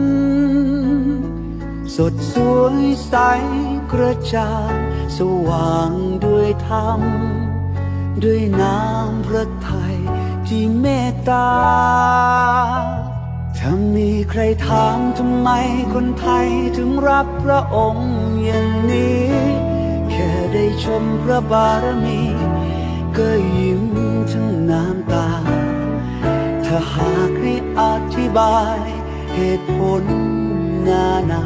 ดสวยใสกระจ่างสว่างด้วยธรรม ด้วยน้ำพระทัยที่เมตตา ถ้ามีใครถามทำไมคนไทยถึงรักพระองค์อย่างนี้ แค่ได้ชมพระบารมี ก็ยิ้มทั้งน้ำตา ถ้าหากให้อธิบายเหตุผลนานา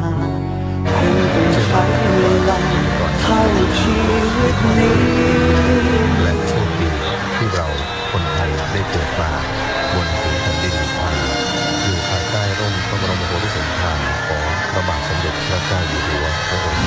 ชีวิตนี้และโชคดีที่เราคนไทยได้เกิดมาบนผืนแผ่นดินไทยอยู่ภายใต้ร่มพระบรมโหรีสงครามของพระบาทสมเด็จพระเจ้าอยู่หัวพระองค์